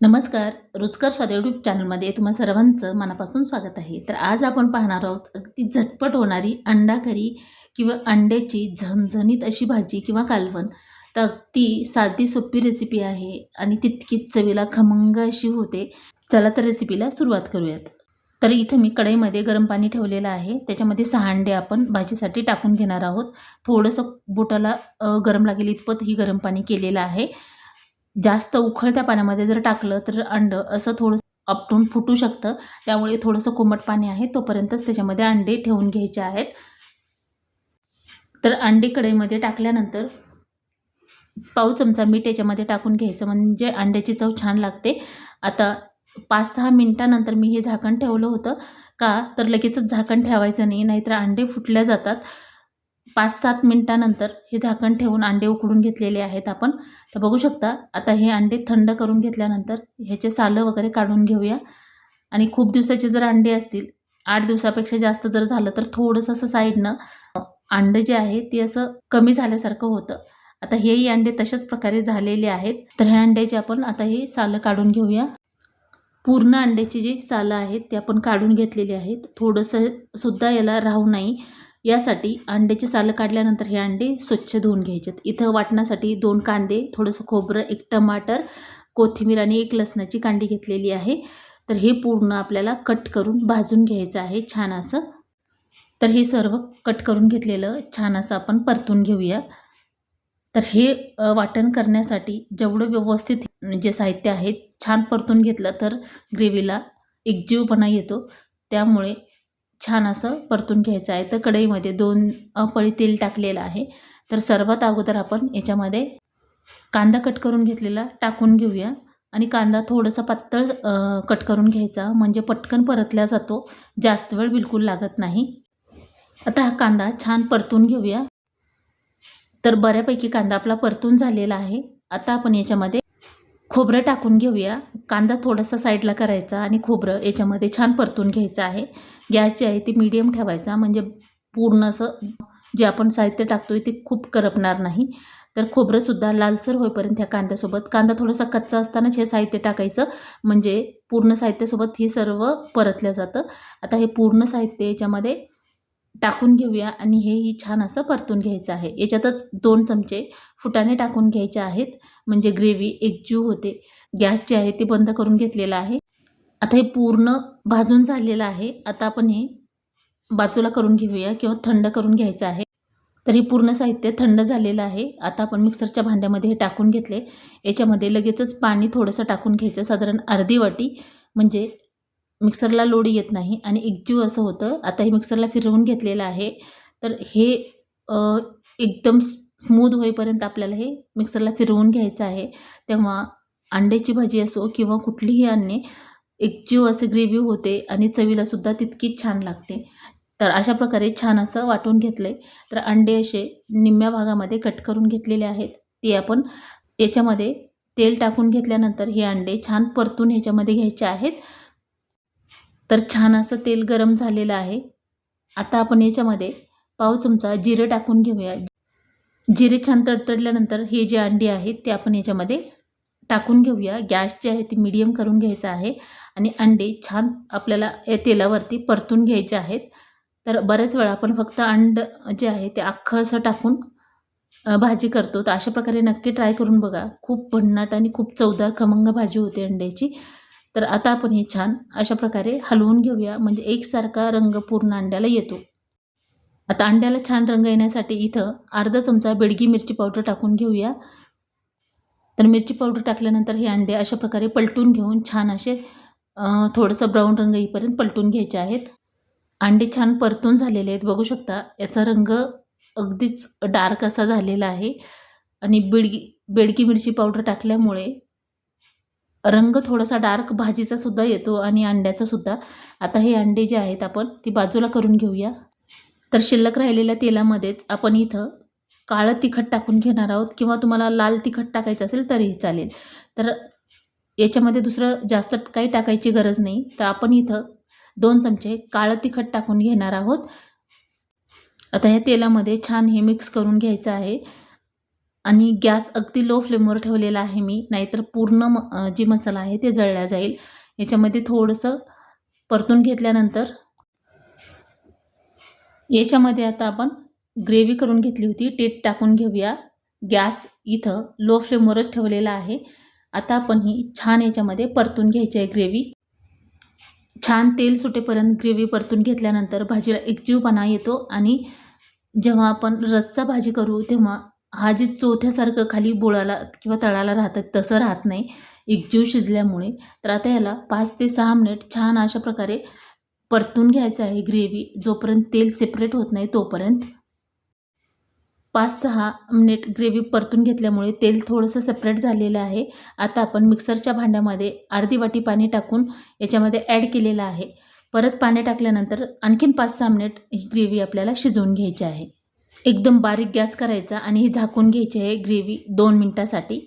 नमस्कार रुचकर स्वाद यूट्यूब चॅनलमध्ये तुम्हा सर्वांचं मनापासून स्वागत आहे. तर आज आपण पाहणार आहोत अगदी झटपट होणारी अंडा करी किंवा अंड्याची झणझणीत अशी भाजी किंवा कालवण. तर अगदी साधी सोपी रेसिपी आहे आणि तितकीच चवीला खमंग अशी होते. चला तर रेसिपीला सुरुवात करूयात. तर इथं मी कढईमध्ये गरम पाणी ठेवलेलं आहे. त्याच्यामध्ये सहा अंडे आपण भाजीसाठी टाकून घेणार आहोत. थोडंसं बोटाला गरम लागेल इतपत ही गरम पाणी केलेलं आहे. जास्त उखळत्या पाण्यामध्ये जर टाकलं तर अंडं असं थोडंसं आपटून फुटू शकतं. त्यामुळे थोडंसं कोमट पाणी आहे तोपर्यंतच त्याच्यामध्ये अंडे ठेवून घ्यायचे आहेत. तर अंडे कढईमध्ये टाकल्यानंतर पाव चमचा मीठ याच्यामध्ये टाकून घ्यायचं म्हणजे अंड्याची चव छान लागते. आता पाच सहा मिनटानंतर मी हे झाकण ठेवलं होतं का तर लगेचच झाकण ठेवायचं नाही नाहीतर अंडे फुटल्या जातात. पाच सात मिनटानंतर हे झाकण ठेवून अंडे उकडून घेतलेले आहेत आपण. तर बघू शकता आता हे अंडे थंड करून घेतल्यानंतर ह्याचे सालं वगैरे काढून घेऊया. आणि खूप दिवसाचे जर अंडे असतील आठ दिवसापेक्षा जास्त जर झालं तर थोडंसं असं साईडनं अंडं जे आहे ते असं कमी झाल्यासारखं होतं. आता हेही अंडे तशाच प्रकारे झालेले आहेत. तर ह्या अंड्याचे आपण आता हे सालं काढून घेऊया. पूर्ण अंड्याची जी सालं आहेत ते आपण काढून घेतलेली आहेत. थोडंसं सुद्धा याला राहू नाही. यासाठी अंड्याची सालं काढल्यानंतर हे अंडे स्वच्छ धुवून घ्यायचेत. इथं वाटण्यासाठी दोन कांदे थोडंसं खोबरं एक टमाटर कोथिंबीर आणि एक लसणाची कांडी घेतलेली आहे. तर हे पूर्ण आपल्याला कट करून भाजून घ्यायचं आहे छान असं. तर हे सर्व कट करून घेतलेलं छान असं आपण परतून घेऊया. तर हे वाटण करण्यासाठी जेवढं व्यवस्थित जे साहित्य आहे छान परतून घेतलं तर ग्रेव्हीला एकजीवपणा येतो. त्यामुळे छान असं परतून घ्यायचं आहे. तर कढईमध्ये दोन पळी तेल टाकलेलं आहे. तर सर्वात अगोदर आपण याच्यामध्ये कांदा कट करून घेतलेला टाकून घेऊया. आणि कांदा थोडंसं पातळ कट करून घ्यायचा. म्हणजे पटकन परतला जातो. जास्त वेळ बिलकुल लागत नाही. आता हा कांदा छान परतून घेऊया. तर बऱ्यापैकी कांदा आपला परतून झालेला आहे. आता आपण याच्यामध्ये खोबरं टाकून घेऊया. कांदा थोडासा साईडला करायचा आणि खोबरं याच्यामध्ये छान परतून घ्यायचं आहे. गॅस जे आहे ते मीडियम ठेवायचा. म्हणजे पूर्ण असं जे आपण साहित्य टाकतो आहे ते खूप करपणार नाही. तर खोबरंसुद्धा लालसर होईपर्यंत ह्या कांद्यासोबत. कांदा थोडासा कच्चा असतानाच हे साहित्य टाकायचं. म्हणजे पूर्ण साहित्यासोबत हे सर्व परतलं जातं. आता हे पूर्ण साहित्य याच्यामध्ये टाकून घेऊया आणि हेही छान असं परतून घ्यायचं आहे. याच्यातच दोन चमचे फुटाने टाकून घ्यायचे आहेत. म्हणजे ग्रेव्ही एकजीव होते. गॅस जे आहे ते बंद करून घेतलेलं आहे. आता हे पूर्ण भाजून झालेलं आहे. आता आपण हे बाजूला करून घेऊया किंवा थंड करून घ्यायचं आहे. तर हे पूर्ण साहित्य थंड झालेलं आहे. आता आपण मिक्सरच्या भांड्यामध्ये हे टाकून घेतले. याच्यामध्ये लगेचच पाणी थोडंसं टाकून घ्यायचं. साधारण अर्धी वाटी. म्हणजे मिक्सरला लोड येत नाही आणि एकजीव असं होतं. आता हे मिक्सरला फिरवून घेतलेलं आहे. तर हे एकदम स्मूद होईपर्यंत आपल्याला हे मिक्सरला फिरवून घ्यायचं आहे. तेव्हा अंड्याची भाजी असो किंवा कुठलीही अन्ने एकजीव असे ग्रेव्ही होते आणि चवीलासुद्धा तितकीच छान लागते. तर अशा प्रकारे छान असं वाटून घेतलं आहे तर अंडे असे निम्म्या भागामध्ये कट करून घेतलेले आहेत. ते आपण याच्यामध्ये तेल टाकून घेतल्यानंतर हे अंडे छान परतून ह्याच्यामध्ये घ्यायचे आहेत. तर छान असं तेल गरम झालेलं आहे. आता आपण याच्यामध्ये पाव चमचा जिरं टाकून घेऊया. जिरे छान तडतडल्यानंतर हे जे अंडी आहेत ते आपण याच्यामध्ये टाकून घेऊया. गॅस जे आहे ते मीडियम करून घ्यायचं आहे. आणि अंडे छान आपल्याला या तेलावरती परतून घ्यायचे आहेत. तर बऱ्याच वेळा आपण फक्त अंड जे आहे ते अख्खं असं टाकून भाजी करतो. तर अशा प्रकारे नक्की ट्राय करून बघा. खूप भन्नाट आणि खूप चवदार खमंग भाजी होते अंड्याची. तर आता आपण हे छान अशा प्रकारे हलवून घेऊया. म्हणजे एकसारखा रंग पूर्ण अंड्याला येतो. आता अंड्याला छान रंग येण्यासाठी इथं अर्धा चमचा बेडगी मिरची पावडर टाकून घेऊया. तर मिरची पावडर टाकल्यानंतर हे अंडे अशा प्रकारे पलटून घेऊन छान असे थोडंसं ब्राऊन रंग येईपर्यंत पलटून घ्यायचे आहेत. अंडे छान परतून झालेले आहेत. बघू शकता याचा रंग अगदीच डार्क असा झालेला आहे. आणि बिडगी बेडकी मिरची पावडर टाकल्यामुळे रंग थोडासा डार्क भाजीचा सुद्धा येतो आणि अंड्याचा सुद्धा. आता हे अंडे जे आहेत आपण ती बाजूला करून घेऊया. तर शिल्लक राहिलेल्या तेलामध्येच आपण इथं काळं तिखट टाकून घेणार आहोत. किंवा तुम्हाला लाल तिखट टाकायचं असेल तरीही चालेल. तर याच्यामध्ये दुसरं जास्त काही टाकायची गरज नाही. तर आपण इथं दोन चमचे काळं तिखट टाकून घेणार आहोत. आता ह्या तेलामध्ये छान हे मिक्स करून घ्यायचं आहे. आणि गॅस अगदी लो फ्लेमवर ठेवलेला आहे मी. नाहीतर पूर्ण म जी जे मसाला आहे ते जळला जाईल. याच्यामध्ये थोडंसं परतून घेतल्यानंतर याच्यामध्ये आता आपण ग्रेव्ही करून घेतली होती. ते टाकून घेऊया. गॅस इथं लो फ्लेमवरच ठेवलेला आहे. आता आपण ही छान याच्यामध्ये परतून घ्यायची आहे ग्रेव्ही. छान तेल सुटेपर्यंत ग्रेव्ही परतून घेतल्यानंतर भाजीला एकजीवपणा येतो आणि जेव्हा आपण रस्सा भाजी करू तेव्हा हा जे चोथ्यासारखं खाली बोळाला किंवा तळाला राहतं तसं राहत नाही. एकजीव शिजल्यामुळे. तर आता याला पाच ते सहा मिनिट छान अशा प्रकारे परतून घ्यायचं आहे ग्रेव्ही. जोपर्यंत तेल सेपरेट होत नाही तोपर्यंत पाच सहा मिनिट ग्रेव्ही परतून घेतल्यामुळे तेल थोडंसं सेपरेट झालेलं आहे. आता आपण मिक्सरच्या भांड्यामध्ये अर्धी वाटी पाणी टाकून याच्यामध्ये ॲड केलेलं आहे. परत पाणी टाकल्यानंतर आणखीन पाच सहा मिनिट ही ग्रेव्ही आपल्याला शिजवून घ्यायची आहे. एकदम बारीक गॅस करायचा आणि ही झाकून घ्यायची आहे ग्रेव्ही दोन मिनटासाठी.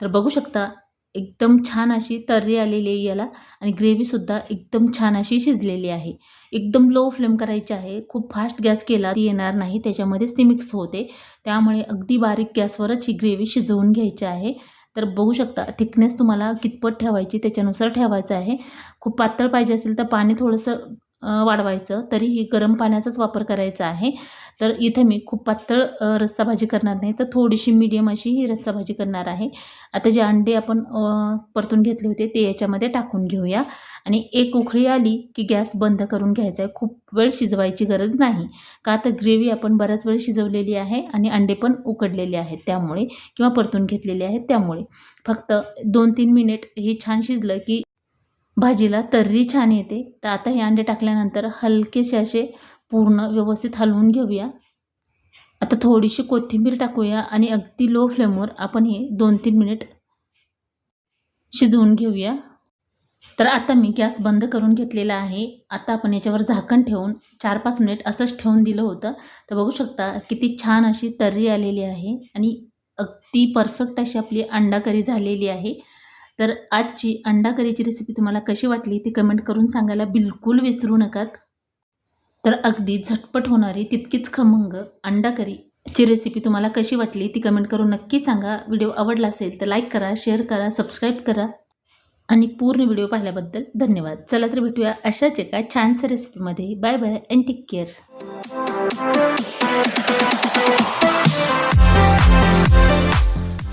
तर बघू शकता एकदम छान अशी तर्री आलेली आहे याला. आणि ग्रेव्हीसुद्धा एकदम छान अशी शिजलेली आहे. एकदम लो फ्लेम करायची आहे. खूप फास्ट गॅस केला ती येणार नाही. त्याच्यामध्येच ती मिक्स होते. त्यामुळे अगदी बारीक गॅसवरच ही ग्रेव्ही शिजवून घ्यायची आहे. तर बघू शकता थिकनेस तुम्हाला कितपत ठेवायची त्याच्यानुसार ठेवायचं आहे. खूप पातळ पाहिजे असेल तर पाणी थोडंसं वाढवायचं. तरीही गरम पाण्याचाच वापर करायचा आहे. तर इथे मी खूप पातळ रस्सा भाजी करणार नाही. तर थोडीशी मीडियम अशी ही रस्सा भाजी करणार आहे. आता जे अंडे आपण परतून घेतले होते ते याच्यामध्ये टाकून घेऊया. आणि एक उकळी आली की गॅस बंद करून घ्यायचा आहे. खूप वेळ शिजवायची गरज नाही. का तर ग्रेव्ही आपण बराच वेळ शिजवलेली आहे आणि अंडे पण उकडलेले आहेत त्यामुळे किंवा परतून घेतलेले आहेत त्यामुळे. फक्त दोन तीन मिनिट हे छान शिजलं की भाजीला तर्री छान येते. तर आता हे अंडे टाकल्यानंतर हलकेसे असे पूर्ण व्यवस्थित हलवून घेऊया. आता थोडीशी कोथिंबीर टाकूया आणि अगदी लो फ्लेमवर आपण हे दोन तीन मिनिट शिजवून घेऊया. तर आता मी गॅस बंद करून घेतलेला आहे. आता आपण याच्यावर झाकण ठेवून चार पाच मिनिट असंच ठेवून दिलं होतं. तर बघू शकता किती छान अशी तर्री आलेली आहे आणि अगदी परफेक्ट अशी आपली अंडा करी झालेली आहे. तर आजची अंडा करीची रेसिपी तुम्हाला कशी वाटली ती कमेंट करून सांगायला बिलकुल विसरू नकात. तर अगदी झटपट होणारी तितकीच खमंग अंडा करीची रेसिपी तुम्हाला कशी वाटली ती कमेंट करून नक्की सांगा. व्हिडिओ आवडला असेल तर लाईक करा शेअर करा सबस्क्राईब करा. आणि पूर्ण व्हिडिओ पाहिल्याबद्दल धन्यवाद. चला तर भेटूया अशाच एका छानशा रेसिपीमध्ये bye bye and take care